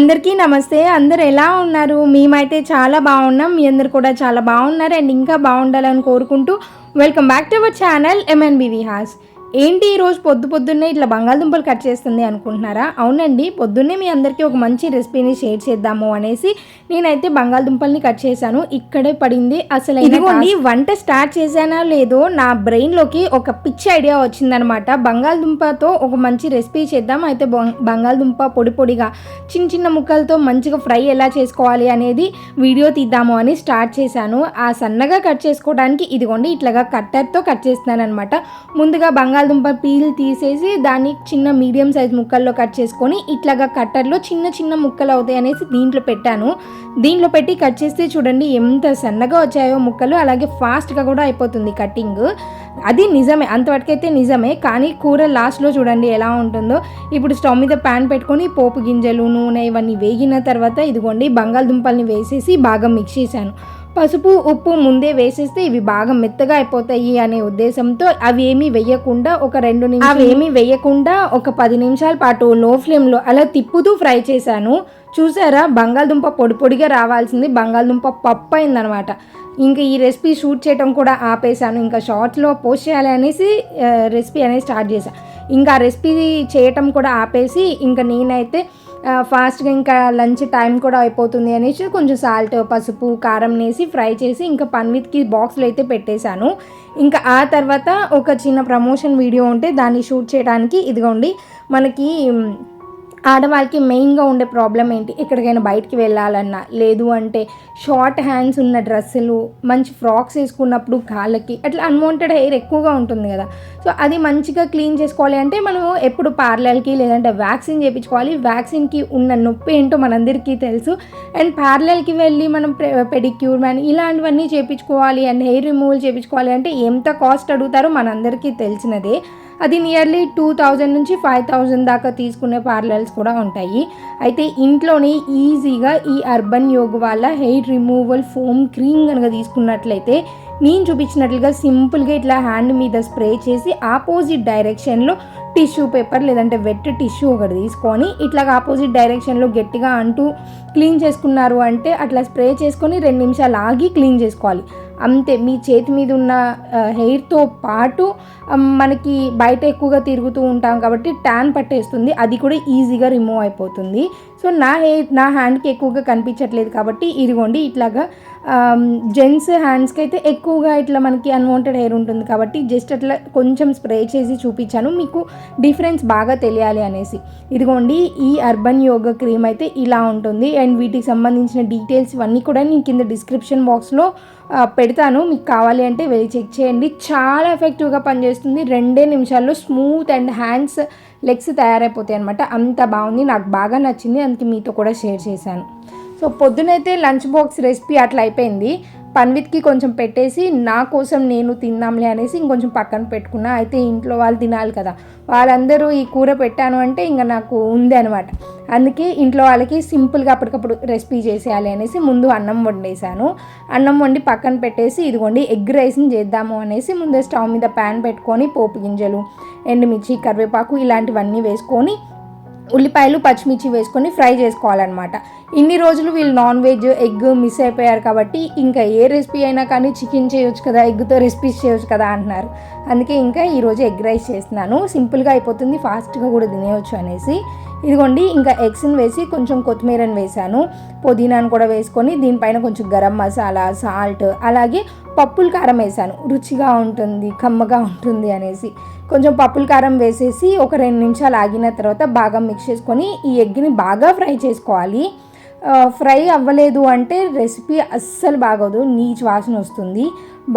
అందరికీ నమస్తే. అందరు ఎలా ఉన్నారు? మేమైతే చాలా బాగున్నాం. మీ అందరు కూడా చాలా బాగున్నారు. అండ్ ఇంకా బాగుండాలని కోరుకుంటూ welcome back to our channel MNB has ఏంటి ఈరోజు పొద్దు పొద్దున్నే ఇట్లా బంగాళదుంపలు కట్ చేస్తుంది అనుకుంటున్నారా? అవునండి పొద్దున్నే మీ అందరికీ ఒక మంచి రెసిపీని షేర్ చేద్దాము అనేసి నేనైతే బంగాళదుంపల్ని కట్ చేశాను. ఇక్కడే పడింది. అసలు ఇదిగోండి వంట స్టార్ట్ చేశానా లేదో నా బ్రెయిన్లోకి ఒక పిచ్చి ఐడియా వచ్చిందనమాట. బంగాళదుంపతో ఒక మంచి రెసిపీ చేద్దాం. అయితే బంగాళదుంప పొడి పొడిగా చిన్న చిన్న ముక్కలతో మంచిగా ఫ్రై ఎలా చేసుకోవాలి అనేది వీడియో తీద్దాము అని స్టార్ట్ చేశాను. ఆ సన్నగా కట్ చేసుకోవడానికి ఇదిగోండి ఇట్లాగా కట్టర్తో కట్ చేస్తున్నాను అనమాట ముందుగా బంగాళదుంప పీల్ తీసేసి దాన్ని చిన్న మీడియం సైజ్ ముక్కల్లో కట్ చేసుకొని ఇట్లాగా కట్టర్లో చిన్న చిన్న ముక్కలు అవుతాయి అనేసి దీంట్లో పెట్టాను. దీంట్లో పెట్టి కట్ చేస్తే చూడండి ఎంత సన్నగా వచ్చాయో ముక్కలు అలాగే ఫాస్ట్గా కూడా అయిపోతుంది కటింగ్ అది నిజమే అంతవరకైతే నిజమే కానీ కూర లాస్ట్లో చూడండి ఎలా ఉంటుందో. ఇప్పుడు స్టవ్ మీద ప్యాన్ పెట్టుకొని పోపు గింజలు నూనె ఇవన్నీ వేగిన తర్వాత ఇదిగోండి బంగాళదుంపల్ని వేసేసి బాగా మిక్స్ చేశాను. పసుపు ఉప్పు ముందే వేసేస్తే ఇవి బాగా మెత్తగా అయిపోతాయి అనే ఉద్దేశంతో అవి ఏమీ వేయకుండా ఒక రెండు నిమిషాలు అవి ఏమి వేయకుండా ఒక పది నిమిషాల పాటు లో ఫ్లేమ్లో అలా తిప్పుతూ ఫ్రై చేశాను. చూసారా? బంగాళదుంప పొడి పొడిగా రావాల్సింది. బంగాళదుంప పప్పు అయిందనమాట. ఇంకా ఈ రెసిపీ షూట్ చేయడం కూడా ఆపేశాను. ఇంకా షార్ట్స్లో పోస్ట్ చేయాలి అనేసి రెసిపీ అనేది స్టార్ట్ చేశాను ఇంకా ఆ రెసిపీ చేయటం కూడా ఆపేసి ఇంకా నేనైతే ఫాస్ట్గా ఇంకా లంచ్ టైం కూడా అయిపోతుంది అనేసి కొంచెం సాల్ట్ పసుపు కారం వేసి ఫ్రై చేసి ఇంకా పన్విత్కి బాక్స్లో అయితే పెట్టేశాను. ఇంకా ఆ తర్వాత ఒక చిన్న ప్రమోషన్ వీడియో ఉంటే దాన్ని షూట్ చేయడానికి ఇదిగోండి మనకి ఆడవాళ్ళకి మెయిన్గా ఉండే ప్రాబ్లం ఏంటి? ఎక్కడికైనా బయటికి వెళ్ళాలన్నా లేదు అంటే షార్ట్ హ్యాండ్స్ ఉన్న డ్రెస్సులు మంచి ఫ్రాక్స్ వేసుకున్నప్పుడు కాళ్ళకి అట్లా అన్వాంటెడ్ హెయిర్ ఎక్కువగా ఉంటుంది కదా. సో అది మంచిగా క్లీన్ చేసుకోవాలి అంటే మనం ఎప్పుడు పార్లర్కి లేదంటే వ్యాక్సిన్ చేయించుకోవాలి వ్యాక్సిన్కి ఉన్న నొప్పి ఏంటో మనందరికీ తెలుసు. అండ్ పార్లర్కి వెళ్ళి మనం పెడిక్యూర్ మ్యాన్ ఇలాంటివన్నీ చేయించుకోవాలి అండ్ హెయిర్ రిమూవల్ చేయించుకోవాలి అంటే ఎంత కాస్ట్ అడుగుతారో మనందరికీ తెలిసినదే. అది నియర్లీ టూ థౌజండ్ నుంచి ఫైవ్ థౌజండ్ దాకా తీసుకునే పార్లర్స్ కూడా ఉంటాయి. అయితే ఇంట్లోనే ఈజీగా ఈ అర్బన్ యోగ్ వల్ల హెయిర్ రిమూవల్ ఫోమ్ క్రీమ్ కనుక తీసుకున్నట్లయితే నేను చూపించినట్లుగా సింపుల్గా ఇట్లా హ్యాండ్ మీద స్ప్రే చేసి ఆపోజిట్ డైరెక్షన్లో టిష్యూ పేపర్ లేదంటే వెట్ టిష్యూ ఒకటి తీసుకొని ఇట్లా ఆపోజిట్ డైరెక్షన్లో గట్టిగా అంటూ క్లీన్ చేసుకున్నారు అంటే అట్లా స్ప్రే చేసుకొని రెండు నిమిషాలు ఆగి క్లీన్ చేసుకోవాలి. అంతే మీ చేతి మీద ఉన్న హెయిర్తో పాటు మనకి బయట ఎక్కువగా తిరుగుతూ ఉంటాం కాబట్టి ట్యాన్ పట్టేస్తుంది. అది కూడా ఈజీగా రిమూవ్ అయిపోతుంది. సో నా హెయిర్ నా హ్యాండ్కి ఎక్కువగా కనిపించట్లేదు కాబట్టి ఇదిగోండి ఇట్లాగా జెంట్స్ హ్యాండ్స్కి అయితే ఎక్కువగా ఇట్లా మనకి అన్వాంటెడ్ హెయిర్ ఉంటుంది కాబట్టి జస్ట్ అట్లా కొంచెం స్ప్రే చేసి చూపించాను. మీకు డిఫరెన్స్ బాగా తెలియాలి అనేసి. ఇదిగోండి ఈ అర్బన్ యోగా క్రీమ్ అయితే ఇలా ఉంటుంది. అండ్ వీటికి సంబంధించిన డీటెయిల్స్ ఇవన్నీ కూడా నేను కింద డిస్క్రిప్షన్ బాక్స్లో పెడతాను. మీకు కావాలి అంటే వెళ్ళి చెక్ చేయండి. చాలా ఎఫెక్టివ్గా పనిచేస్తుంది. రెండే నిమిషాల్లో స్మూత్ అండ్ హ్యాండ్స్ లెగ్స్ తయారైపోతాయి అనమాట అంత బాగుంది. నాకు బాగా నచ్చింది. అందుకే మీతో కూడా షేర్ చేశాను. సో పొద్దునైతే లంచ్ బాక్స్ రెసిపీ అట్లా అయిపోయింది. పన్విత్కి కొంచెం పెట్టేసి నా కోసం నేను తిందాంలే అనేసి ఇంకొంచెం పక్కన పెట్టుకున్నా. అయితే ఇంట్లో వాళ్ళు తినాలి కదా. వాళ్ళందరూ ఈ కూర పెట్టాను అంటే ఇంకా నాకు ఉంది అనమాట అందుకే ఇంట్లో వాళ్ళకి సింపుల్గా అప్పటికప్పుడు రెసిపీ చేసేయాలి అనేసి ముందు అన్నం వండేసాను అన్నం వండి పక్కన పెట్టేసి ఇదిగోండి ఎగ్ రైస్ని చేద్దాము అనేసి ముందే స్టవ్ మీద ప్యాన్ పెట్టుకొని పోపు గింజలు ఎండుమిర్చి కరివేపాకు ఇలాంటివన్నీ వేసుకొని ఉల్లిపాయలు పచ్చిమిర్చి వేసుకొని ఫ్రై చేసుకోవాలన్నమాట. ఇన్ని రోజులు వీళ్ళు నాన్ వెజ్ ఎగ్ మిస్ అయిపోయారు కాబట్టి ఇంకా ఏ రెసిపీ అయినా కానీ చికెన్ చేయొచ్చు కదా ఎగ్తో రెసిపీస్ చేయొచ్చు కదా అంటున్నారు. అందుకే ఇంకా ఈరోజు ఎగ్ రైస్ చేస్తున్నాను. సింపుల్గా అయిపోతుంది ఫాస్ట్గా కూడా తినేయచ్చు అనేసి. ఇదిగోండి ఇంకా ఎగ్స్ని వేసి కొంచెం కొత్తిమీరని వేశాను. పుదీనాను కూడా వేసుకొని దీనిపైన కొంచెం గరం మసాలా సాల్ట్ అలాగే పప్పుల కారం వేసాను రుచిగా ఉంటుంది కమ్మగా ఉంటుంది అనేసి. కొంచెం పప్పుల కారం వేసేసి ఒక రెండు నిమిషాలు ఆగిన తర్వాత బాగా మిక్స్ చేసుకొని ఈ ఎగ్ని బాగా ఫ్రై చేసుకోవాలి. ఫ్రై అవ్వలేదు అంటే రెసిపీ అస్సలు బాగోదు. నీచు వాసన వస్తుంది.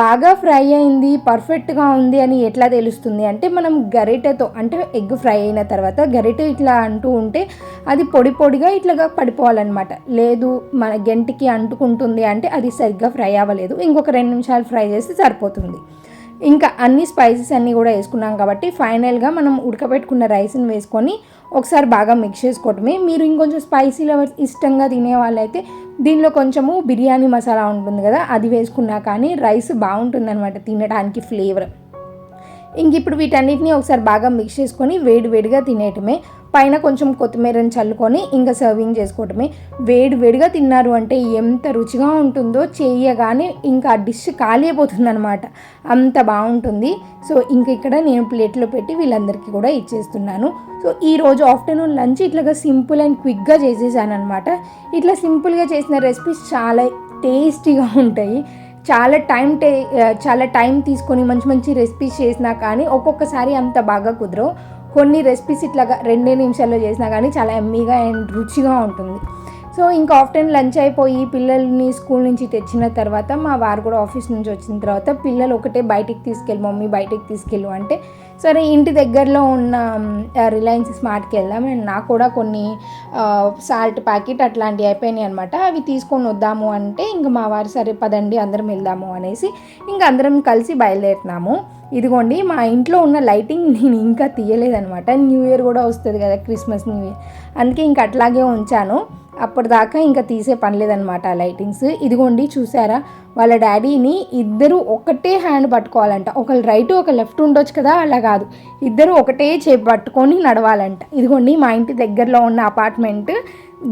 బాగా ఫ్రై అయింది పర్ఫెక్ట్గా ఉంది అని ఎట్లా తెలుస్తుంది అంటే మనం గరిటెతో అంటే ఎగ్ ఫ్రై అయిన తర్వాత గరిటె ఇట్లా అంటూ ఉంటే అది పొడి పొడిగా ఇట్లాగా పడిపోవాలన్నమాట. లేదు మన గంటికి అంటుకుంటుంది అంటే అది సరిగ్గా ఫ్రై అవ్వలేదు. ఇంకొక రెండు నిమిషాలు ఫ్రై చేస్తే సరిపోతుంది. ఇంకా అన్ని స్పైసెస్ అన్నీ కూడా వేసుకున్నాం కాబట్టి ఫైనల్గా మనం ఉడకబెట్టుకున్న రైస్ని వేసుకొని ఒకసారి బాగా మిక్స్ చేసుకోవటమే. మీరు ఇంకొంచెం స్పైసీ లవర్స్ ఇష్టంగా తినే వాళ్ళైతే దీనిలో కొంచెము బిర్యానీ మసాలా ఉంటుంది కదా అది వేసుకున్నా కానీ రైస్ బాగుంటుంది అనమాట తినడానికి ఫ్లేవర్ ఇంక ఇప్పుడు వీటన్నిటిని ఒకసారి బాగా మిక్స్ చేసుకొని వేడి వేడిగా తినేయటమే. పైన కొంచెం కొత్తిమీరని చల్లుకొని ఇంకా సర్వింగ్ చేసుకోవటమే. వేడి వేడిగా తిన్నారు అంటే ఎంత రుచిగా ఉంటుందో చేయగానే ఇంకా ఆ డిష్ ఖాళీ అయిపోతుందనమాట అంత బాగుంటుంది. సో ఇంక ఇక్కడ నేను ప్లేట్లో పెట్టి వీళ్ళందరికీ కూడా ఇచ్చేస్తున్నాను. సో ఈ రోజు ఆఫ్టర్నూన్ లంచ్ ఇట్లాగా సింపుల్ అండ్ క్విక్గా చేసేసాను అనమాట ఇట్లా సింపుల్గా చేసిన రెసిపీస్ చాలా టేస్టీగా ఉంటాయి. చాలా టైం టే చాలా టైం తీసుకొని మంచి మంచి రెసిపీస్ చేసినా కానీ ఒక్కొక్కసారి అంత బాగా కుదరవు. కొన్ని రెసిపీస్ ఇట్లాగా రెండే నిమిషాల్లో చేసినా కానీ చాలా ఎమ్మీగా అండ్ రుచిగా ఉంటుంది. సో ఇంకా ఆఫ్టర్నూన్ లంచ్ అయిపోయి పిల్లల్ని స్కూల్ నుంచి తెచ్చిన తర్వాత మా వారు కూడా ఆఫీస్ నుంచి వచ్చిన తర్వాత పిల్లలు ఒకటే బయటికి తీసుకెళ్ళి మమ్మీ బయటికి తీసుకెళ్ళు అంటే సరే ఇంటి దగ్గరలో ఉన్న రిలయన్స్ స్మార్ట్కి వెళ్దాం. అండ్ నాకు కూడా కొన్ని సాల్ట్ ప్యాకెట్ అట్లాంటివి అయిపోయినాయి అనమాట అవి తీసుకొని వద్దాము అంటే ఇంకా మా వారు సరే పదండి అందరం వెళ్దాము అనేసి ఇంకా అందరం కలిసి బయలుదేరుతున్నాము. ఇదిగోండి మా ఇంట్లో ఉన్న లైటింగ్ నేను ఇంకా తీయలేదనమాట న్యూ ఇయర్ కూడా వస్తుంది కదా క్రిస్మస్ న్యూ ఇయర్. అందుకే ఇంకా అట్లాగే ఉంచాను. అప్పటిదాకా ఇంకా తీసే పని లేదనమాట ఆ లైటింగ్స్. ఇదిగోండి చూసారా? వాళ్ళ డాడీని ఇద్దరు ఒకటే హ్యాండ్ పట్టుకోవాలంట. ఒకళ్ళు రైట్ ఒక లెఫ్ట్ ఉండొచ్చు కదా అలా కాదు. ఇద్దరు ఒకటే చేపి పట్టుకొని నడవాలంట. ఇదిగోండి మా ఇంటి దగ్గరలో ఉన్న అపార్ట్మెంట్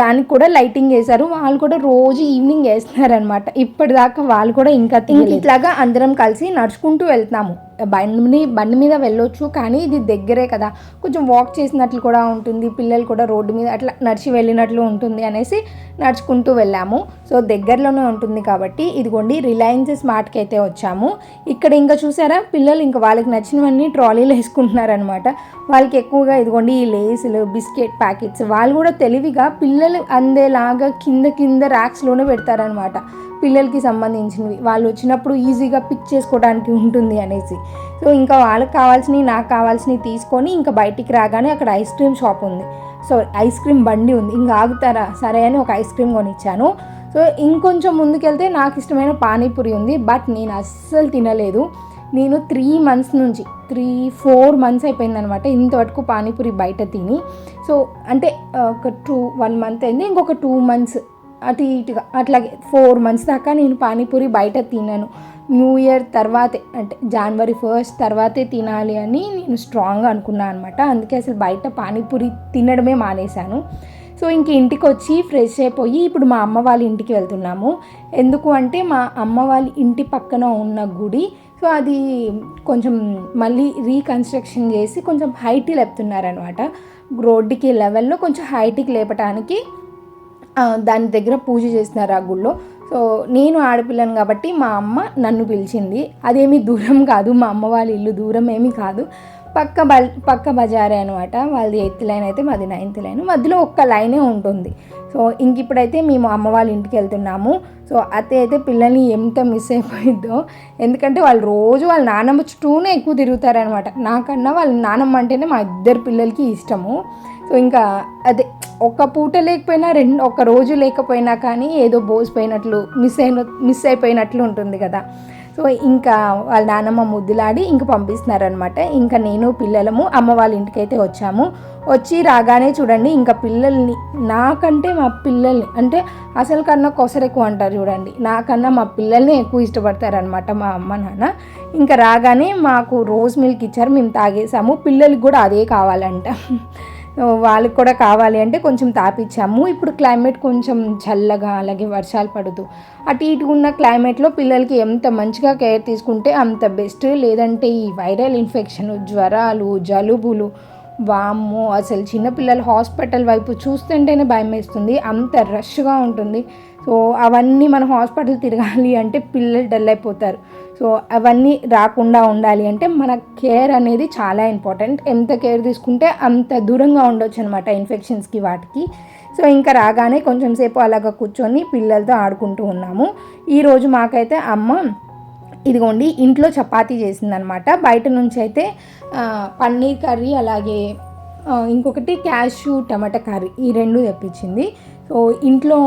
దానికి కూడా లైటింగ్ వేశారు. వాళ్ళు కూడా రోజు ఈవినింగ్ వేస్తున్నారనమాట ఇప్పటిదాకా వాళ్ళు కూడా ఇంకా ఇట్లాగా అందరం కలిసి నడుచుకుంటూ వెళ్తున్నాము. బండి బండి మీద వెళ్ళొచ్చు కానీ ఇది దగ్గరే కదా. కొంచెం వాక్ చేసినట్లు కూడా ఉంటుంది పిల్లలు కూడా రోడ్డు మీద అట్లా నడిచి వెళ్ళినట్లు ఉంటుంది అనేసి నడుచుకుంటూ వెళ్ళాము. సో దగ్గరలోనే ఉంటుంది కాబట్టి ఇదిగోండి రిలయన్స్ స్మార్ట్కి అయితే వచ్చాము. ఇక్కడ ఇంకా చూసారా పిల్లలు ఇంకా వాళ్ళకి నచ్చినవన్నీ ట్రాలీలో వేసుకుంటున్నారనమాట వాళ్ళకి ఎక్కువగా ఇదిగోండి ఈ లేసులు బిస్కెట్ ప్యాకెట్స్ వాళ్ళు కూడా తెలివిగా పిల్లలు అందేలాగా కింద కింద ర్యాక్స్లోనే పెడతారనమాట పిల్లలకి సంబంధించినవి. వాళ్ళు వచ్చినప్పుడు ఈజీగా పిక్ చేసుకోవడానికి ఉంటుంది అనేసి. సో ఇంకా వాళ్ళకి కావాల్సినవి నాకు కావాల్సినవి తీసుకొని ఇంకా బయటికి రాగానే అక్కడ ఐస్ క్రీమ్ షాప్ ఉంది. సో ఐస్ క్రీమ్ బండి ఉంది. ఇంకా ఆగుతారా? సరే అని ఒక ఐస్ క్రీమ్ కొనిచ్చాను. సో ఇంకొంచెం ముందుకెళ్తే నాకు ఇష్టమైన పానీపూరి ఉంది. బట్ నేను అస్సలు తినలేదు. నేను త్రీ మంత్స్ నుంచి త్రీ ఫోర్ మంత్స్ అయిపోయిందనమాట ఇంతవరకు పానీపూరి బయట తిని. సో అంటే ఒక టూ వన్ మంత్ అయింది. ఇంకొక టూ మంత్స్ అటు ఇటుగా. అట్లాగే ఫోర్ మంత్స్ దాకా నేను పానీపూరి బయట తినను. న్యూ ఇయర్ తర్వాతే అంటే జనవరి ఫస్ట్ తర్వాతే తినాలి అని నేను స్ట్రాంగ్గా అనుకున్నాను అనమాట అందుకే అసలు బయట పానీపూరి తినడమే మానేశాను. సో ఇంక ఇంటికి వచ్చి ఫ్రెష్ అయిపోయి ఇప్పుడు మా అమ్మ వాళ్ళ ఇంటికి వెళ్తున్నాము. ఎందుకు అంటే మా అమ్మ వాళ్ళ ఇంటి పక్కన ఉన్న గుడి. సో అది కొంచెం మళ్ళీ రీకన్స్ట్రక్షన్ చేసి కొంచెం హైట్ లేపుతున్నారనమాట రోడ్డుకి లెవెల్లో కొంచెం హైట్కి లేపటానికి దాని దగ్గర పూజ చేస్తున్నారు ఆ గుళ్ళో. సో నేను ఆడపిల్లను కాబట్టి మా అమ్మ నన్ను పిలిచింది. అదేమీ దూరం కాదు మా అమ్మ వాళ్ళ ఇల్లు దూరం ఏమీ కాదు. పక్క బ పక్క బజారే అనమాట వాళ్ళది ఎయిత్ లైన్ అయితే మాది నైన్త్ లైన్. మధ్యలో ఒక్క లైనే ఉంటుంది. సో ఇంక ఇప్పుడైతే మేము అమ్మ వాళ్ళ ఇంటికి వెళ్తున్నాము. సో అతే అయితే పిల్లల్ని ఎంత మిస్ అయిపోయిద్దో. ఎందుకంటే వాళ్ళు రోజు వాళ్ళ నానమ్మ చుట్టూనే ఎక్కువ తిరుగుతారనమాట నాకన్నా వాళ్ళ నానమ్మ అంటేనే మా ఇద్దరు పిల్లలకి ఇష్టము. సో ఇంకా అదే ఒక్క పూట లేకపోయినా రెండు ఒక రోజు లేకపోయినా కానీ ఏదో బోసిపోయినట్లు మిస్ అయిన మిస్ అయిపోయినట్లు ఉంటుంది కదా. సో ఇంకా వాళ్ళ నాన్నమ్మ ముద్దులాడి ఇంక పంపిస్తున్నారనమాట ఇంకా నేను పిల్లలము అమ్మ వాళ్ళ ఇంటికి అయితే వచ్చాము. వచ్చి రాగానే చూడండి ఇంకా పిల్లల్ని నాకంటే మా పిల్లల్ని అంటే అసలు కన్నా కొసరెక్కువ అంటారు చూడండి. నాకన్నా మా పిల్లల్ని ఎక్కువ ఇష్టపడతారనమాట మా అమ్మ నాన్న. ఇంకా రాగానే మాకు రోజ్ మిల్క్ ఇచ్చారు మేము తాగేసాము. పిల్లలకి కూడా అదే కావాలంట. వాళ్ళకి కూడా కావాలి అంటే కొంచెం తాపించాము ఇప్పుడు క్లైమేట్ కొంచెం చల్లగా అలాగే వర్షాలు పడుతూ అటు ఇటు ఉన్న క్లైమేట్లో పిల్లలకి ఎంత మంచిగా కేర్ తీసుకుంటే అంత బెస్ట్. లేదంటే ఈ వైరల్ ఇన్ఫెక్షన్ జ్వరాలు జలుబులు వామ్మో అసలు చిన్నపిల్లలు హాస్పిటల్ వైపు చూస్తుంటేనే భయం వేస్తుంది. అంత రష్గా ఉంటుంది. సో అవన్నీ మనం హాస్పిటల్ తిరగాలి అంటే పిల్లలు డల్ అయిపోతారు. సో అవన్నీ రాకుండా ఉండాలి అంటే మన కేర్ అనేది చాలా ఇంపార్టెంట్. ఎంత కేర్ తీసుకుంటే అంత దూరంగా ఉండొచ్చు అనమాట ఇన్ఫెక్షన్స్కి వాటికి. సో ఇంకా రాగానే కొంచెం సేపు అలాగ కూర్చొని పిల్లలతో ఆడుకుంటూ ఉన్నాము. ఈరోజు మాకైతే అమ్మ ఇదిగోండి ఇంట్లో చపాతీ చేసిందనమాట బయట నుంచి అయితే పన్నీర్ కర్రీ అలాగే ఇంకొకటి క్యాషు టమాటా కర్రీ ఈ రెండు తెప్పించింది. సో ఇంట్లో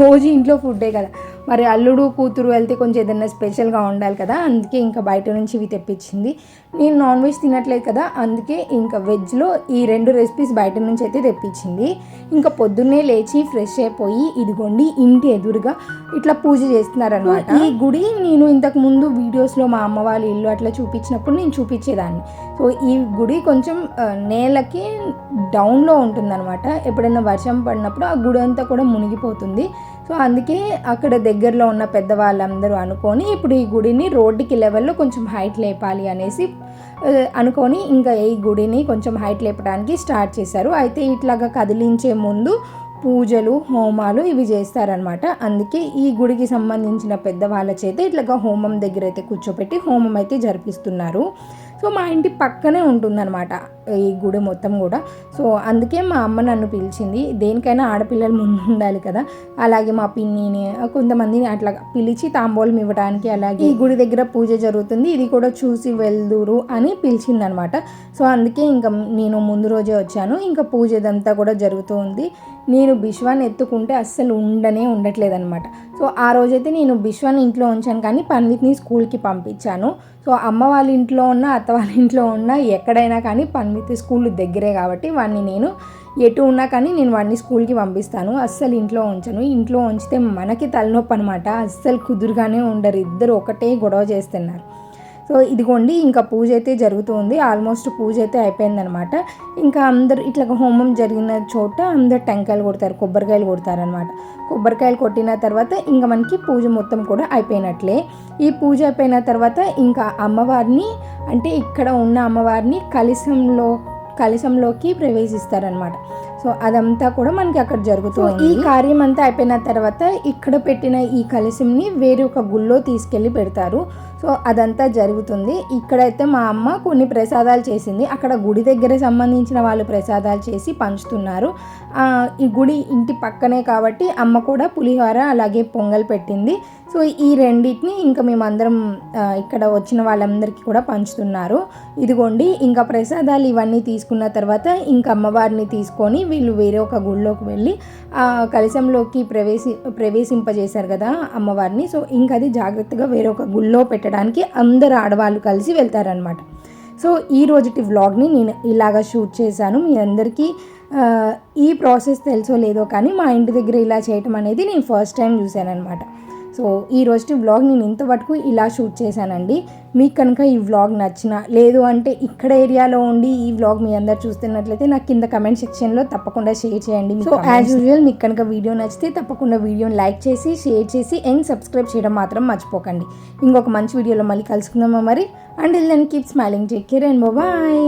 రోజు ఇంట్లో ఫుడ్డే కదా. మరి అల్లుడు కూతురు వెళ్తే కొంచెం ఏదైనా స్పెషల్గా ఉండాలి కదా అందుకే ఇంకా బయట నుంచి ఇవి తెప్పించింది. నేను నాన్ వెజ్ తినట్లేదు కదా అందుకే ఇంకా వెజ్లో ఈ రెండు రెసిపీస్ బయట నుంచి అయితే తెప్పించింది. ఇంకా పొద్దున్నే లేచి ఫ్రెష్ అయిపోయి ఇదిగోండి ఇంటి ఎదురుగా ఇట్లా పూజ చేస్తున్నారనమాట ఈ గుడి నేను ఇంతకు ముందు వీడియోస్లో మా అమ్మ వాళ్ళ ఇల్లు అట్లా చూపించినప్పుడు నేను చూపించేదాన్ని. సో ఈ గుడి కొంచెం నేలకి డౌన్లో ఉంటుందన్నమాట. ఎప్పుడైనా వర్షం పడినప్పుడు ఆ గుడి అంతా కూడా మునిగిపోతుంది. సో అందుకే అక్కడ దగ్గరలో ఉన్న పెద్దవాళ్ళందరూ అనుకొని ఇప్పుడు ఈ గుడిని రోడ్డుకి లెవెల్లో కొంచెం హైట్ లేపాలి అనేసి అనుకొని ఇంకా ఈ గుడిని కొంచెం హైట్ లేపడానికి స్టార్ట్ చేశారు. అయితే ఇట్లాగా కదిలించే ముందు పూజలు హోమాలు ఇవి చేస్తారనమాట అందుకే ఈ గుడికి సంబంధించిన పెద్దవాళ్ళ చేత ఇట్లాగా హోమం దగ్గర అయితే కూర్చోపెట్టి హోమం అయితే జరిపిస్తున్నారు. సో మా ఇంటి పక్కనే ఉంటుందన్నమాట ఈ గుడి మొత్తం కూడా. సో అందుకే మా అమ్మ నన్ను పిలిచింది. దేనికైనా ఆడపిల్లలు ముందు ఉండాలి కదా. అలాగే మా పిన్నిని కొంతమందిని అట్లా పిలిచి తాంబూలం ఇవ్వడానికి అలాగే ఈ గుడి దగ్గర పూజ జరుగుతుంది. ఇది కూడా చూసి వెళ్దురు అని పిలిచిందనమాట సో అందుకే ఇంకా నేను ముందు రోజే వచ్చాను. ఇంకా పూజ ఇదంతా కూడా జరుగుతూ ఉంది. నేను బిశ్వాన్ని ఎత్తుకుంటే అస్సలు ఉండనే ఉండట్లేదనమాట సో ఆ రోజైతే నేను బిశ్వాన్ని ఇంట్లో ఉంచాను కానీ పన్విత్ని స్కూల్కి పంపించాను. సో అమ్మ వాళ్ళ ఇంట్లో ఉన్న అత్త వాళ్ళ ఇంట్లో ఉన్న ఎక్కడైనా కానీ పన్మితి స్కూల్ దగ్గరే కాబట్టి వాడిని నేను ఎటు ఉన్నా కానీ నేను వాడిని స్కూల్కి పంపిస్తాను. అస్సలు ఇంట్లో ఉంచను. ఇంట్లో ఉంచితే మనకి తలనొప్పి అనమాట అస్సలు కుదురుగానే ఉండరు. ఇద్దరు ఒకటే గొడవ చేస్తున్నారు. సో ఇదిగోండి ఇంకా పూజ అయితే జరుగుతుంది ఆల్మోస్ట్ పూజ అయితే అయిపోయిందనమాట. ఇంకా అందరు ఇట్లా హోమం జరిగిన చోట అందరు టెంకాయలు కొడతారు కొబ్బరికాయలు కొడతారనమాట. కొబ్బరికాయలు కొట్టిన తర్వాత ఇంకా మనకి పూజ మొత్తం కూడా అయిపోయినట్లే. ఈ పూజ అయిపోయిన తర్వాత ఇంకా అమ్మవారిని అంటే ఇక్కడ ఉన్న అమ్మవారిని కలిసంలో కలశంలోకి ప్రవేశిస్తారనమాట. సో అదంతా కూడా మనకి అక్కడ జరుగుతుంది ఈ కార్యం అంతా అయిపోయిన తర్వాత ఇక్కడ పెట్టిన ఈ కలశంని వేరే ఒక గుళ్ళో తీసుకెళ్ళి పెడతారు. సో అదంతా జరుగుతుంది. ఇక్కడైతే మా అమ్మ కొన్ని ప్రసాదాలు చేసింది. అక్కడ గుడి దగ్గర సంబంధించిన వాళ్ళు ప్రసాదాలు చేసి పంచుతున్నారు. ఈ గుడి ఇంటి పక్కనే కాబట్టి అమ్మ కూడా పులిహోర అలాగే పొంగల్ పెట్టింది. సో ఈ రెండింటిని ఇంకా మేమందరం ఇక్కడ వచ్చిన వాళ్ళందరికీ కూడా పంచుతున్నారు. ఇదిగోండి ఇంకా ప్రసాదాలు ఇవన్నీ తీసుకున్న తర్వాత ఇంకా అమ్మవారిని తీసుకొని వీళ్ళు వేరే ఒక గుళ్ళోకి వెళ్ళి కలశంలోకి ప్రవేశి ప్రవేశింపజేశారు కదా అమ్మవారిని. సో ఇంకా అది జాగ్రత్తగా వేరే ఒక గుళ్ళో పెట్టడానికి అందరు ఆడవాళ్ళు కలిసి వెళ్తారనమాట సో ఈ రోజుటి వ్లాగ్ని నేను ఇలాగా షూట్ చేశాను. మీ అందరికీ ఈ ప్రాసెస్ తెలుసో లేదో కానీ మా ఇంటి దగ్గర ఇలా చేయటం అనేది నేను ఫస్ట్ టైం చూశాను అనమాట సో ఈ రోజు వ్లాగ్ నేను ఇంతవరకు ఇలా షూట్ చేశానండి. మీకు కనుక ఈ వ్లాగ్ నచ్చిన లేదు అంటే ఇక్కడ ఏరియాలో ఉండి ఈ వ్లాగ్ మీ అందరు చూస్తున్నట్లయితే నాకు కింద కమెంట్ సెక్షన్లో తప్పకుండా షేర్ చేయండి సో యాజ్ యూజువల్ మీకు కనుక వీడియో నచ్చితే తప్పకుండా వీడియోని లైక్ చేసి షేర్ చేసి అండ్ సబ్స్క్రైబ్ చేయడం మాత్రం మర్చిపోకండి. ఇంకొక మంచి వీడియోలో మళ్ళీ కలుసుకుందామా మరి? And then keep smiling take care and bye